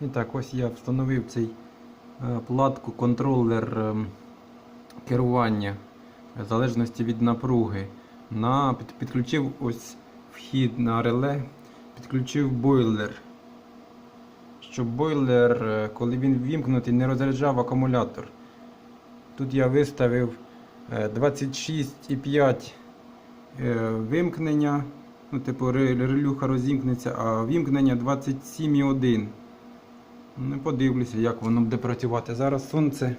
І так, ось я встановив цей е, платку контролер ем, керування в залежності від напруги. На, підключив ось вхід на реле, підключив бойлер. Щоб бойлер, е, коли він ввімкнутий, не розряджав акумулятор. Тут я виставив е, 26,5 е, вимкнення. Ну, типу, релюха розімкнеться, а вімкнення 27,1. Не подивлюся, як воно буде працювати. Зараз сонце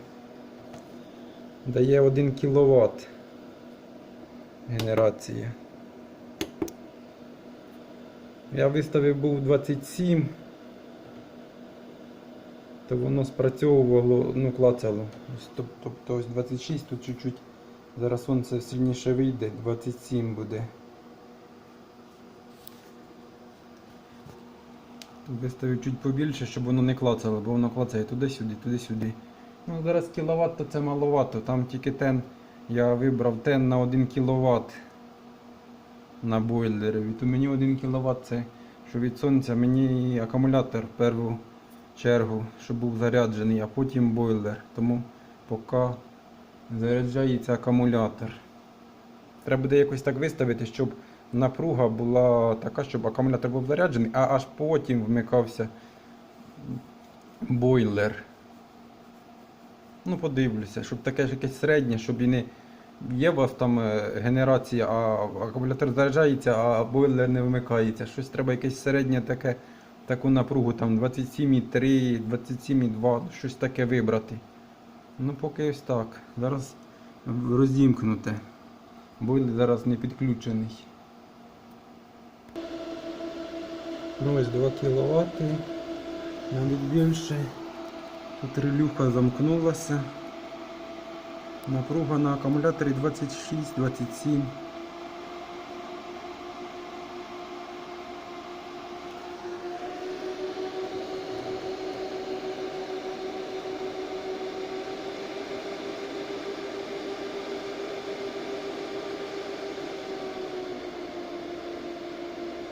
дає 1 кВт генерація. Я виставив був 27, то воно спрацьовувало, ну, клацало. Тобто ось 26, тут чуть-чуть. Зараз сонце сильніше вийде, 27 буде. Виставив чуть побільше, щоб воно не клацало, бо воно клацає туди-сюди, туди-сюди. Ну, зараз кіловат то це маловато. Там тільки тен. Я вибрав тен на 1 кВт на бойлері. То мені 1 кВт це що від сонця мені акумулятор в першу чергу, щоб був заряджений, а потім бойлер. Тому поки заряджається акумулятор. Треба буде якось так виставити, щоб напруга була така, щоб акумулятор був заряджений, а аж потім вмикався бойлер. Ну, подивлюся, щоб таке ж якесь середнє, щоб і не. Є у вас там е, генерація, а акумулятор заряджається, а бойлер не вмикається. Щось треба якесь середнє таке, таку напругу, там 27,3, 27,2, щось таке вибрати. Ну, поки ось так. Зараз розімкнуте. Бойлер зараз не підключений. Ну ось 2 кВт. Навіть більше. Тут релюха замкнулася. Напруга на акумуляторі 26-27.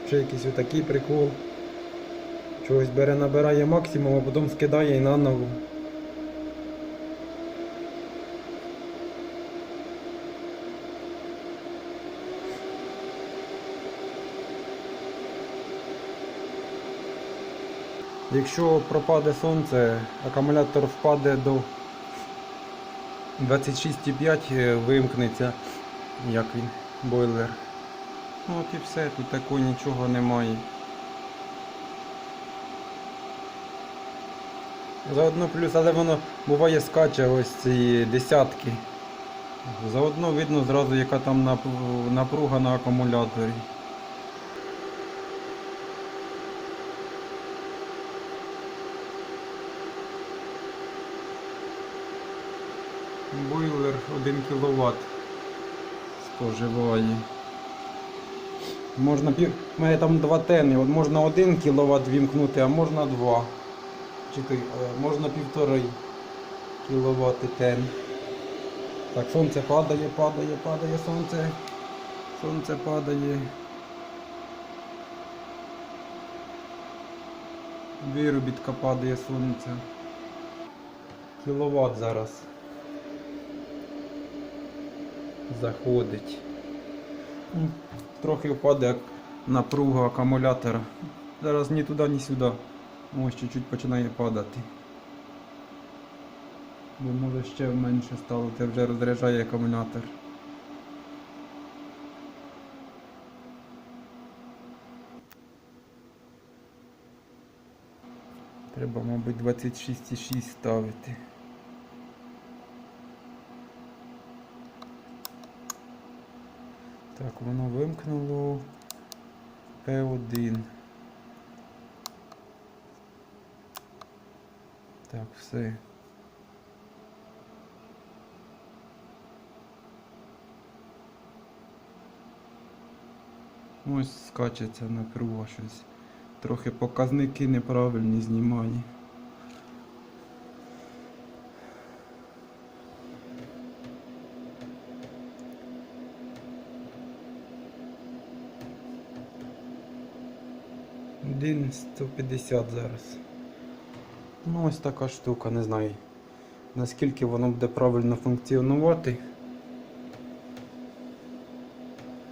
Ще якийсь отакий прикол. Чогось бере, набирає максимум, а потім скидає і наново. Якщо пропаде сонце, акумулятор впаде до 26,5 е, вимкнеться, як він, бойлер. Ну от і все, тут такого нічого немає. Заодно плюс, але воно буває скаче ось ці десятки. Заодно видно зразу, яка там напруга на акумуляторі. Бойлер 1 кВт споживає. Можна пів. У мене там два тени. От можна 1 кВт вімкнути, а можна 2. Чекай, можна півтори кВт тен. Так, сонце падає, падає, падає сонце. Сонце падає. Виробітка падає сонце. Кіловат зараз. Заходить. Трохи впаде напруга акумулятора. Зараз ні туди, ні сюди. Ось чуть-чуть починає падати. Бо може ще менше стало, це вже розряджає акумулятор. Треба, мабуть, 26,6 ставити. Так, воно вимкнуло P1. Так, все. Ну, ось скачеться напруга щось. Трохи показники неправильні знімають. 1 150 зараз. Ну Ось така штука, не знаю наскільки воно буде правильно функціонувати.